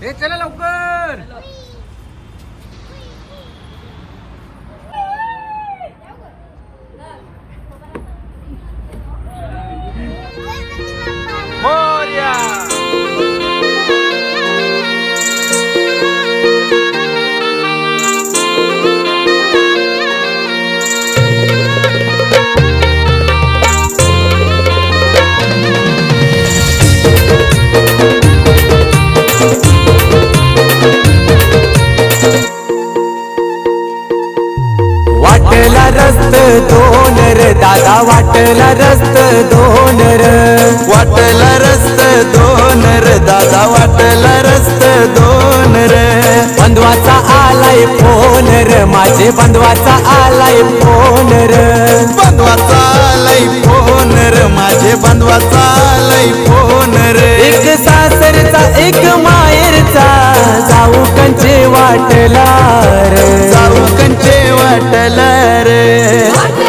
हे चला लवकर. रस्त दोन र दादा वाटला रस्त दोन र वाटला रस्त दोन र दादा वाटला रस्त दोन र बंधवाचा आलाय फोन र माझे बंधवाचा आलाय फोन र बंधवाचा आलाय फोन र माझे बंधवाचा आलाय फोन रे एक सासरचा एक माहेरचा जाऊ कंचे वाटला कंचे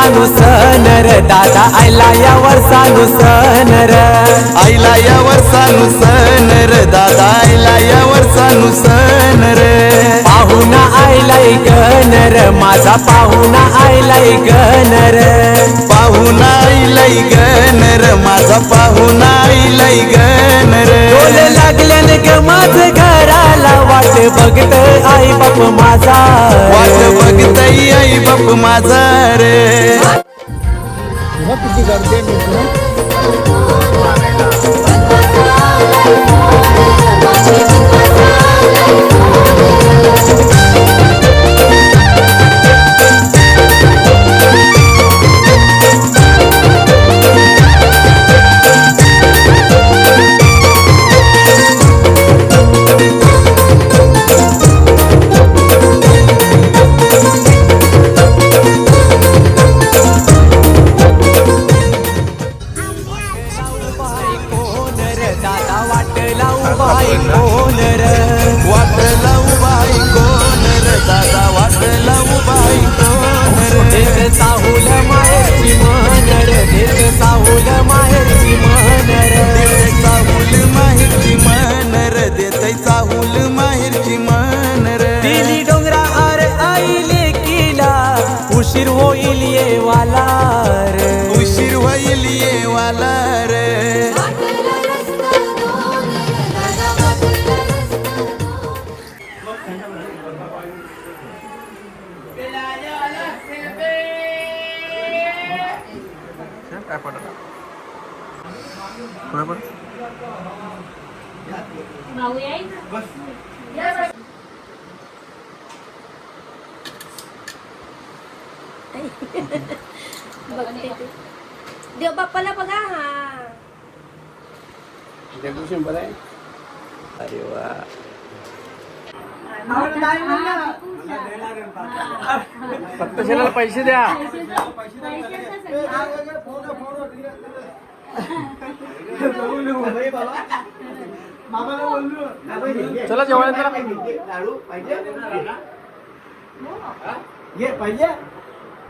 सांगू सन र दादा आयला यावर सांगू सन र. आईला यावर सानू सन र दादा आईला यावर सानू सन रे. पाहुणा आयलाय गनर माझा पाहुणा आयलाय गनर पाहुणा आईलाई गनर माझा पाहुणा गनर डोल लागल्याने ग माझ घराला वाट बघत आई बाप माझा. वाट बघताई आई बाप माझा रे. बंधवाचा उशीर होईल येवाला रे। उशीर होईल येवाला रे। वाटला बरोबर बघते ते. देव बाप्पाला बघा हा अरे वा फक्त शेला पैसे द्या चला जेवायला चला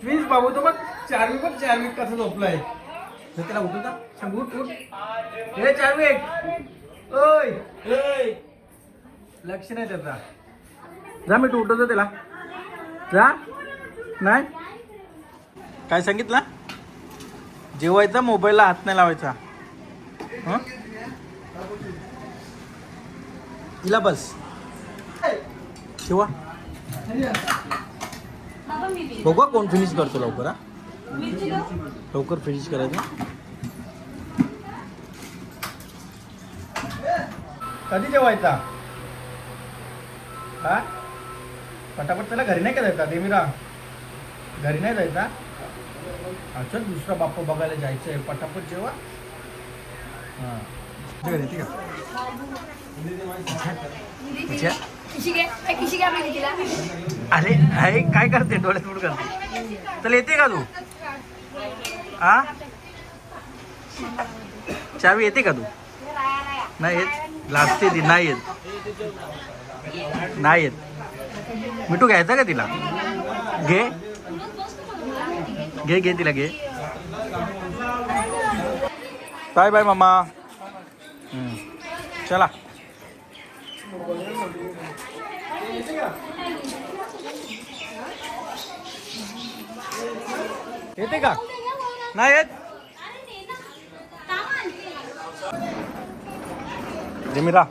प्लीज बाबू तो बघ चार्विक बघ चार्विक कसं झोपलाय. तर त्याला उठू का सांग उठ उठ. हे चार्विक ओय. ओय. लक्ष नाही त्याचा जा. मी तू उठवतो त्याला. जा. नाही. काय सांगितलं? जेवायचा मोबाईलला हात नाही लावायचा. हं? हिला बस. ठेवा. बघू कोण फिनिश करतो लवकर हा? लवकर फिनिश करायचं. कधी जेवायचा? हा? पटापट त्याला घरी नाही का जायचा देवीरा घरी नाही जायचा? अच्छा दुसरा बाप्पा बघायला जायचं आहे पटापट जेवा. हां. घरी ठीक आहे. अच्छा. अरे अरे काय करते? डोळ्यात पुढं करते. चल येते का तू? आ? चावी येते का तू? नाही येत. लागते ती नाही येत. नाही येत. मिठू घ्यायचा का तिला? घे. घे घे तिला घे. बाय बाय मामा. चला. येते का? नाही येत? जमीरा